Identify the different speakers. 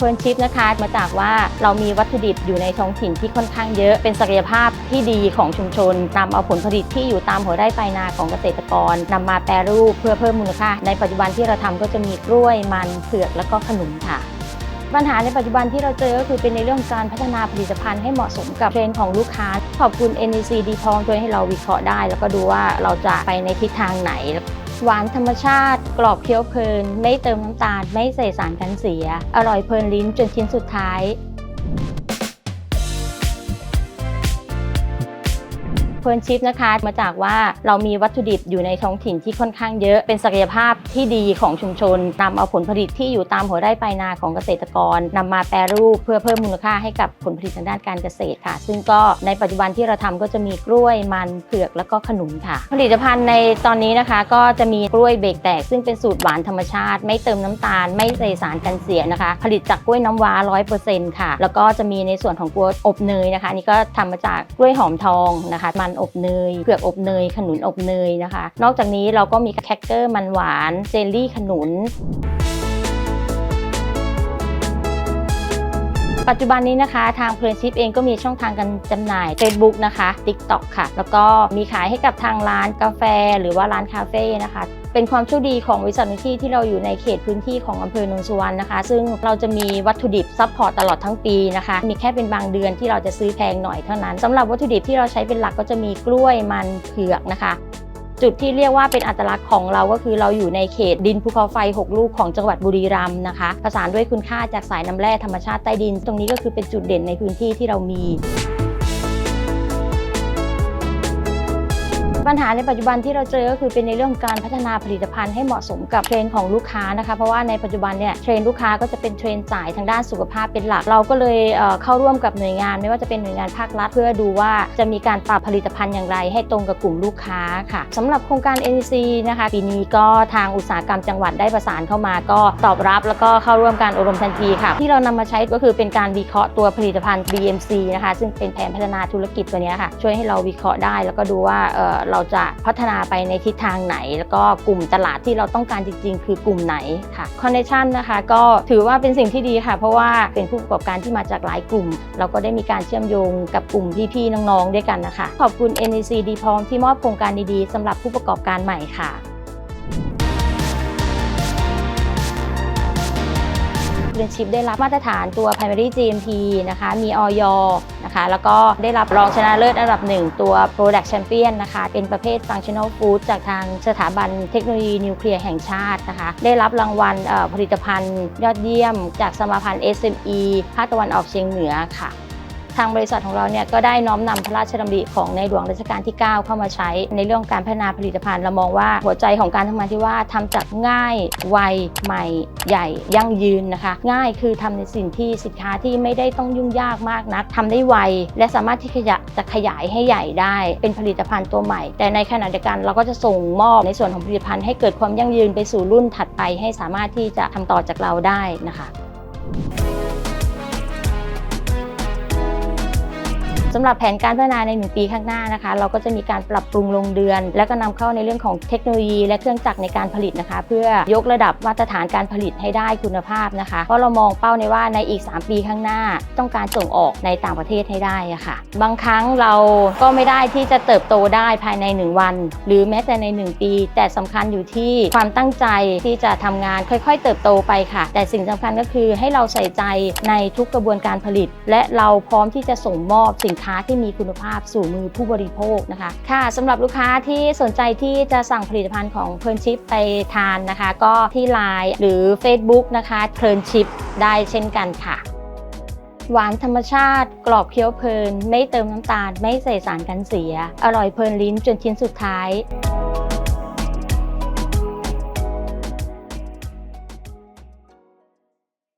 Speaker 1: เฟิร์นชิพนะคะมาจากว่าเรามีวัตถุดิบอยู่ในท้องถิ่นที่ค่อนข้างเยอะเป็นศักยภาพที่ดีของชุมชนนำเอาผลผลิตที่อยู่ตามหัวไร่ปลายนาของเกษตรกรนำมาแปรรูปเพื่อเพิ่มมูลค่า ในปัจจุบันที่เราทำก็จะมีกล้วยมันเผือกแล้วก็ขนุนค่ะ ปัญหาในปัจจุบันที่เราเจอก็คือเป็นในเรื่องการพัฒนาผลิตภัณฑ์ให้เหมาะสมกับเทรนด์ของลูกค้า ขอบคุณ NEC ดีพองช่วยให้เราวิเคราะห์ได้ แล้วก็ดูว่าเราจะไปในทิศทางไหน หวานธรรมชาติ กรอบเคี้ยวเพลิน ไม่เติมน้ำตาล ไม่ใส่สารกันเสีย อร่อยเพลินลิ้นจนชิ้นสุดท้าย เฟิร์นชิพนะคะ มาจากว่าเรามีวัตถุดิบอยู่ในท้องถิ่นที่ค่อนข้างเยอะ เป็นศักยภาพที่ดีของชุมชนนำเอาผลผลิตที่อยู่ตามหัวไร่ปลายนาของเกษตรกรนำมาแปรรูปเพื่อเพิ่มมูลค่าให้กับผลผลิตทางด้านการเกษตรค่ะ ซึ่งก็ในปัจจุบันที่เราทำก็จะมีกล้วยมันเผือกแล้วก็ขนุนค่ะ ผลิตภัณฑ์ในตอนนี้นะคะก็จะมีกล้วยเบรกแตก ซึ่งเป็นสูตรหวานธรรมชาติ ไม่เติมน้ำตาล ไม่ใส่สารกันเสียนะคะ ผลิตจากกล้วยน้ำว้า 100%ค่ะ แล้วก็จะมีในส่วนของกล้วยอบเนยนะคะนี่ก็ทำมาจากกล้วยหอมทองนะคะ มันอบเนยเผือกอบเนย ขนุนอบเนยนะคะ นอกจากนี้เราก็มีแคคเกอร์มันหวานเจลลี่ขนุนปัจจุบันนี้นะคะทางเพลินชิปเองก็มีช่องทางการจำหน่าย Facebook นะคะ TikTok ค่ะ แล้วก็มีขายให้กับทางร้านกาแฟ หรือว่าร้านคาเฟ่นะคะ เป็นความโชคดีของบริษัทนุที่ที่เราอยู่ในเขตพื้นที่ของอำเภอโนนสุวรรณนะคะ ซึ่งเราจะมีวัตถุดิบซัพพอร์ตตลอดทั้งปีนะคะ มีแค่เป็นบางเดือนที่เราจะซื้อแพงหน่อยเท่านั้นสำหรับวัตถุดิบที่เราใช้เป็นหลักก็จะมีกล้วยมันเผือกนะคะ จุดที่เรียกว่าเป็นอัตลักษณ์ของเราก็คือเราอยู่ในเขตดินภูเขาไฟ 6 ลูกของจังหวัดบุรีรัมย์นะคะประสานด้วยคุณค่าจากสายน้ำแร่ธรรมชาติใต้ดิน ตรงนี้ก็คือเป็นจุดเด่นในพื้นที่ที่เรามี ปัญหาในปัจจุบันที่เราเจอก็คือเป็นในเรื่องการพัฒนาผลิตภัณฑ์ให้เหมาะสมกับเทรนด์ของลูกค้านะคะเพราะว่าในปัจจุบันเนี่ยเทรนด์ลูกค้าก็จะเป็นเทรนด์จ่ายทางด้านสุขภาพเป็นหลัก เราก็เลยเข้าร่วมกับหน่วยงาน ไม่ว่าจะเป็นหน่วยงานภาครัฐ เพื่อดูว่าจะมีการปรับผลิตภัณฑ์อย่างไร ให้ตรงกับกลุ่มลูกค้าค่ะสำหรับโครงการ NEC นะคะปีนี้ก็ทางอุตสาหกรรมจังหวัดได้ประสานเข้ามา ก็ตอบรับ แล้วก็เข้าร่วมการอบรมทันทีค่ะ ที่เรานำมาใช้ก็คือเป็นการวิเคราะห์ตัวผลิตภัณฑ์ BMC นะคะซึ่งเป็นแผนพัฒนาธุรกิจตัวนี้ค่ะช่วยให้เราวิเคราะห์ได้ แล้วก็ดูว่าเเราจะพัฒนาไปในทิศทางไหน แล้วก็กลุ่มตลาดที่เราต้องการจริง ๆ คือกลุ่มไหนค่ะคอนเน t ชันนะคะก็ถือว่าเป็นสิ่งที่ดีค่ะ เพราะว่าเป็นผู้ประกอบการที่มาจากหลายกลุ่ม เราก็ได้มีการเชื่อมโยงกับกลุ่มพี่ๆน้องๆด้วยกันนะคะ ขอบคุณ NEC ดีพร้องที่มอบโครงการดีๆสำหรับผู้ประกอบการใหม่ค่ะเรียนชิพได้รับมาตรฐานตัว primary GMP นะคะ มีออย นะคะ แล้วก็ได้รับรองชนะเลิศอันดับหนึ่งตัว product champion นะคะ เป็นประเภท functional food จากทางสถาบันเทคโนโลยีนิวเคลียร์แห่งชาตินะคะ ได้รับรางวัลผลิตภัณฑ์ยอดเยี่ยม จากสมาพันธ์ SME ภาคตะวันออกเฉียงเหนือค่ะ ทางบริษัทของเราเนี่ยก็ได้น้อมนำพระราชดำริของในหลวงรัชกาลที่ 9 เข้ามาใช้ในเรื่องการพัฒนาผลิตภัณฑ์เรามองว่าหัวใจของการทำงานที่ว่าทำจากง่ายไวใหม่ใหญ่ยั่งยืนนะคะ ง่ายคือทำในสิ่งที่สินค้าที่ไม่ได้ต้องยุ่งยากมากนักทำได้ไวและสามารถที่ขยะจะขยายให้ใหญ่ได้ เป็นผลิตภัณฑ์ตัวใหม่ แต่ในขณะเดียวกันเราก็จะส่งมอบในส่วนของผลิตภัณฑ์ให้เกิดความยั่งยืนไปสู่รุ่นถัดไป ให้สามารถที่จะทำต่อจากเราได้นะคะ สำหรับแผนการพัฒนาใน 1 ปีข้างหน้านะคะ เราก็จะมีการปรับปรุงลงเดือน และก็นำเข้าในเรื่องของเทคโนโลยี และเครื่องจักรในการผลิตนะคะ เพื่อยกระดับมาตรฐานการผลิตให้ได้คุณภาพนะคะ เพราะเรามองเป้าในว่าในอีก 3 ปีข้างหน้า ต้องการส่งออกในต่างประเทศให้ได้ะค่ะ บางครั้งเราก็ไม่ได้ที่จะเติบโตได้ภายใน 1 วัน หรือแม้แต่ใน 1 ปี แต่สำคัญอยู่ที่ความตั้งใจที่จะทำงานค่อยๆ เติบโตไปค่ะ แต่สิ่งสำคัญก็คือให้เราใส่ใจในทุกกระบวนการผลิต และเราพร้อมที่จะส่งมอบสินค้าที่มีคุณภาพสู่มือผู้บริโภคนะคะ ค่ะสำหรับลูกค้าที่สนใจที่จะสั่งผลิตภัณฑ์ของเพลินชิปไปทานนะคะ ก็ที่ Line หรือ Facebook นะคะเพลินชิปได้เช่นกันค่ะ หวานธรรมชาติ กรอบเคี้ยวเพลิน ไม่เติมน้ำตาล ไม่ใส่สารกันเสีย อร่อยเพลินลิ้นจนชิ้นสุดท้าย